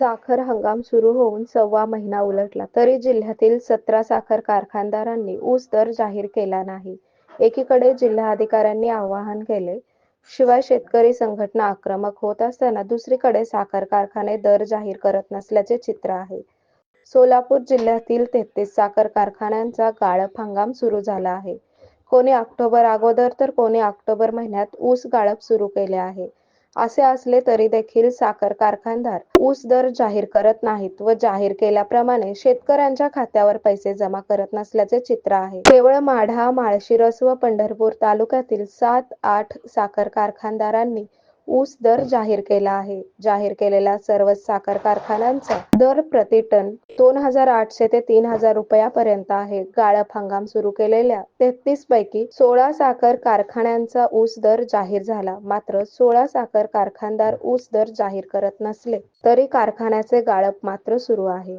साखर हंगाम सुरू होऊन सव्वा महिना उलटला तरी जिल्ह्यातील सतरा साखर कारखानदारांनी ऊस दर जाहीर केला नाही. एकीकडे जिल्हाधिकाऱ्यांनी आवाहन केले शिवाय शेतकरी संघटना आक्रमक होत असताना दुसरीकडे साखर कारखाने दर जाहीर करत नसल्याचे चित्र आहे. सोलापूर जिल्ह्यातील तेहतीस साखर कारखान्यांचा गाळप हंगाम सुरू झाला आहे. कोणी ऑक्टोबर अगोदर तर कोणी ऑक्टोबर महिन्यात ऊस गाळप सुरू केले आहे. असे असले तरी देखील साखर कारखानदार ऊस दर जाहीर करत नाहीत व जाहीर केल्याप्रमाणे शेतकऱ्यांच्या खात्यावर पैसे जमा करत नसल्याचे चित्र आहे. केवळ माढा माळशिरस व पंढरपूर तालुक्यातील सात आठ साखर कारखानदारांनी ऊस दर जाहीर केला आहे. जाहीर केलेला सर्व साखर कारखान्यांचा दर प्रति टन दोन हजार आठशे ते तीन हजार रुपयापर्यंत आहे. गाळप हंगाम सुरू केलेल्या तेहतीस पैकी सोळा साखर कारखान्यांचा ऊस दर जाहीर झाला. मात्र सोळा साखर कारखानदार ऊस दर जाहीर करत नसले तरी कारखान्याचे गाळप मात्र सुरू आहे.